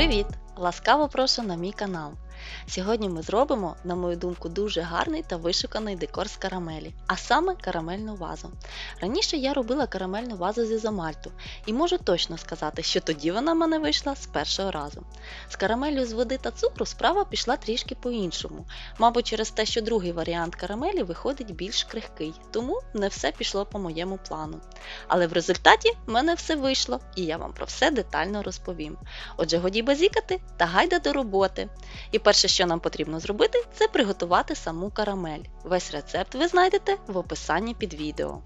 Привіт! Ласкаво прошу на мій канал. Сьогодні ми зробимо, на мою думку, дуже гарний та вишуканий декор з карамелі, а саме карамельну вазу. Раніше я робила карамельну вазу з ізомальту і можу точно сказати, що тоді вона в мене вийшла з першого разу. З карамеллю з води та цукру справа пішла трішки по-іншому. Мабуть, через те, що другий варіант карамелі виходить більш крихкий, тому не все пішло по моєму плану. Але в результаті в мене все вийшло, і я вам про все детально розповім. Отже, годі базікати та гайда до роботи. І перше, що нам потрібно зробити, це приготувати саму карамель. Весь рецепт ви знайдете в описанні під відео.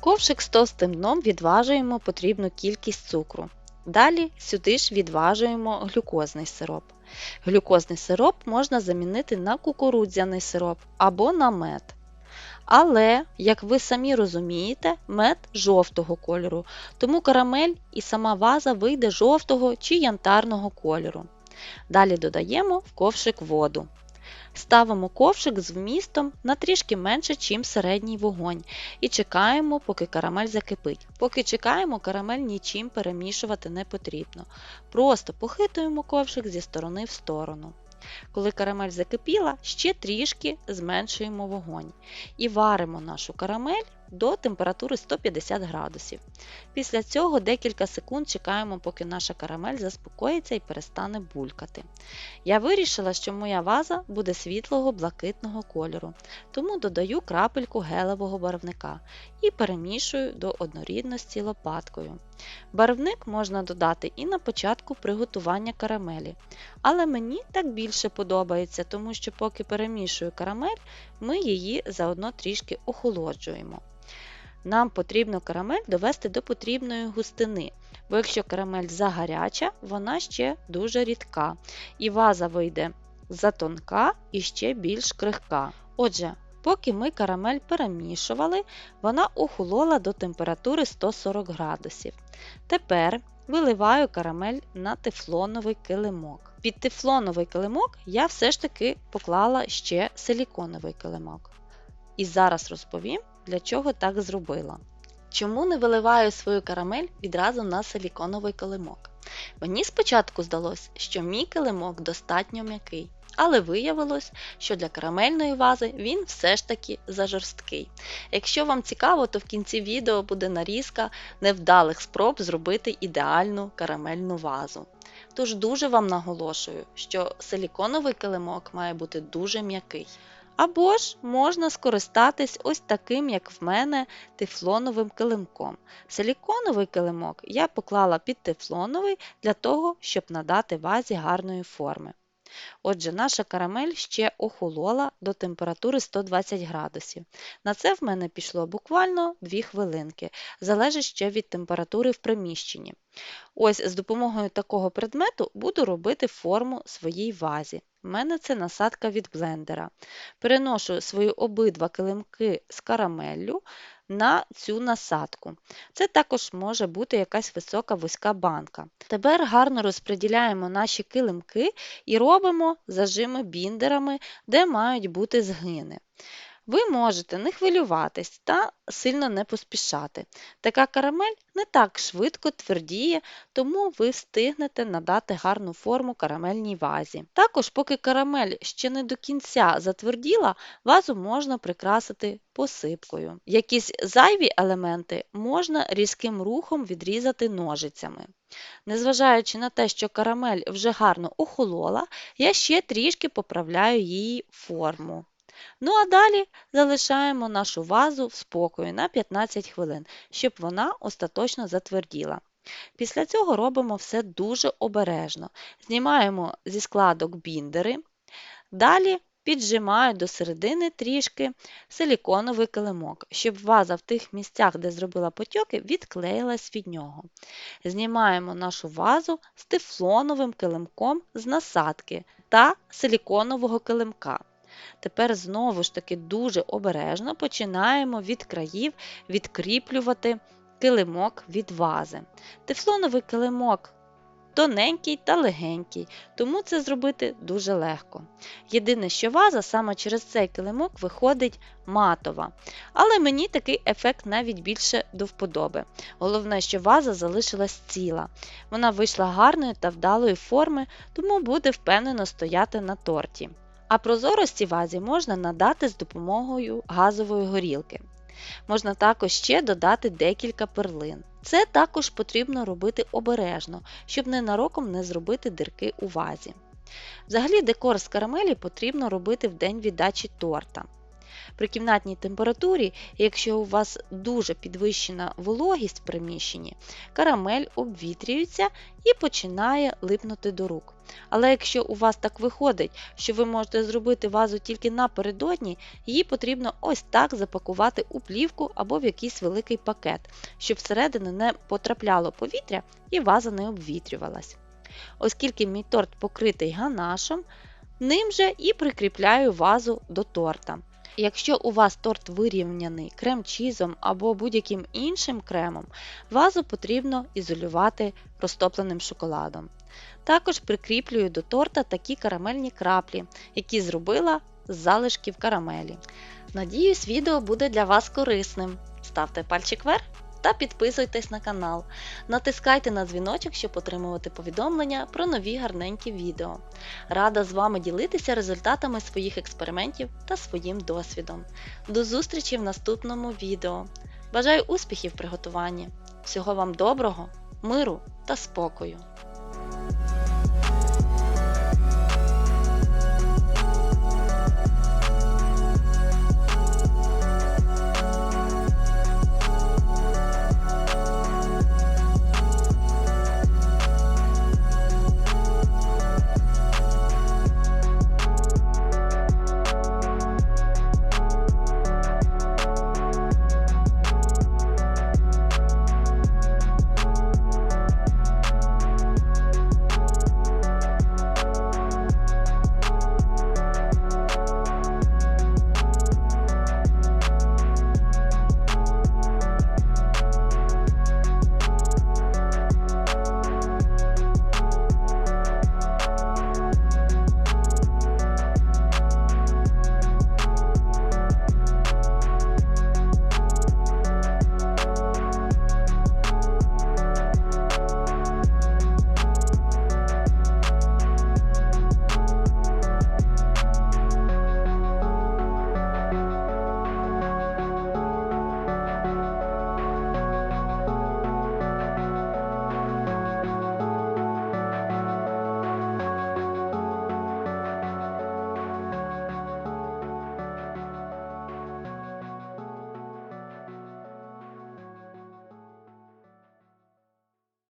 Ковшик з товстим дном відважуємо потрібну кількість цукру. Далі сюди ж відважуємо глюкозний сироп. Глюкозний сироп можна замінити на кукурудзяний сироп або на мед. Але, як ви самі розумієте, мед жовтого кольору, тому карамель і сама ваза вийде жовтого чи янтарного кольору. Далі додаємо в ковшик воду. Ставимо ковшик з вмістом на трішки менше, ніж середній вогонь, і чекаємо, поки карамель закипить. Поки чекаємо, карамель нічим перемішувати не потрібно. Просто похитуємо ковшик зі сторони в сторону. Коли карамель закипіла, ще трішки зменшуємо вогонь і варимо нашу карамель до температури 150 градусів. Після цього декілька секунд чекаємо, поки наша карамель заспокоїться і перестане булькати. Я вирішила, що моя ваза буде світлого блакитного кольору, тому додаю крапельку гелевого барвника і перемішую до однорідності лопаткою. Барвник можна додати і на початку приготування карамелі, але мені так більше подобається, тому що поки перемішую карамель, ми її заодно трішки охолоджуємо. Нам потрібно карамель довести до потрібної густини, бо якщо карамель загаряча, вона ще дуже рідка, і ваза вийде затонка і ще більш крихка. Отже, поки ми карамель перемішували, вона охолола до температури 140 градусів. Тепер виливаю карамель на тефлоновий килимок. Під тефлоновий килимок я все ж таки поклала ще силіконовий килимок. І зараз розповім, для чого так зробила. Чому не виливаю свою карамель відразу на силіконовий килимок? Мені спочатку здалося, що мій килимок достатньо м'який, але виявилось, що для карамельної вази він все ж таки зажорсткий. Якщо вам цікаво, то в кінці відео буде нарізка невдалих спроб зробити ідеальну карамельну вазу. Тож дуже вам наголошую, що силіконовий килимок має бути дуже м'який. Або ж можна скористатись ось таким, як в мене, тефлоновим килимком. Силіконовий килимок я поклала під тефлоновий для того, щоб надати вазі гарної форми. Отже, наша карамель ще охолола до температури 120 градусів. На це в мене пішло буквально 2 хвилинки, залежить ще від температури в приміщенні. Ось з допомогою такого предмету буду робити форму своїй вазі. У мене це насадка від блендера. Переношу свої обидва килимки з карамеллю на цю насадку. Це також може бути якась висока вузька банка. Тепер гарно розподіляємо наші килимки і робимо зажими біндерами, де мають бути згини. Ви можете не хвилюватись та сильно не поспішати. Така карамель не так швидко твердіє, тому ви встигнете надати гарну форму карамельній вазі. Також, поки карамель ще не до кінця затверділа, вазу можна прикрасити посипкою. Якісь зайві елементи можна різким рухом відрізати ножицями. Незважаючи на те, що карамель вже гарно охолола, я ще трішки поправляю її форму. Ну а далі залишаємо нашу вазу в спокою на 15 хвилин, щоб вона остаточно затверділа. Після цього робимо все дуже обережно. Знімаємо зі складок біндери, далі піджимаю до середини трішки силіконовий килимок, щоб ваза в тих місцях, де зробила потьоки, відклеїлась від нього. Знімаємо нашу вазу з тефлоновим килимком з насадки та силіконового килимка. Тепер знову ж таки дуже обережно починаємо від країв відкріплювати килимок від вази. Тефлоновий килимок тоненький та легенький, тому це зробити дуже легко. Єдине, що ваза саме через цей килимок виходить матова. Але мені такий ефект навіть більше до вподоби. Головне, що ваза залишилась ціла. Вона вийшла гарної та вдалої форми, тому буде впевнено стояти на торті. А прозорості вазі можна надати з допомогою газової горілки. Можна також ще додати декілька перлин. Це також потрібно робити обережно, щоб ненароком не зробити дирки у вазі. Взагалі декор з карамелі потрібно робити в день віддачі торта. При кімнатній температурі, якщо у вас дуже підвищена вологість в приміщенні, карамель обвітрюється і починає липнути до рук. Але якщо у вас так виходить, що ви можете зробити вазу тільки напередодні, її потрібно ось так запакувати у плівку або в якийсь великий пакет, щоб всередину не потрапляло повітря і ваза не обвітрювалась. Оскільки мій торт покритий ганашем, ним же і прикріпляю вазу до торта. Якщо у вас торт вирівняний крем-чізом або будь-яким іншим кремом, вазу потрібно ізолювати розтопленим шоколадом. Також прикріплюю до торта такі карамельні краплі, які зробила з залишків карамелі. Надіюсь, відео буде для вас корисним. Ставте пальчик вверх та підписуйтесь на канал. Натискайте на дзвіночок, щоб отримувати повідомлення про нові гарненькі відео. Рада з вами ділитися результатами своїх експериментів та своїм досвідом. До зустрічі в наступному відео. Бажаю успіхів в приготуванні! Всього вам доброго, миру та спокою!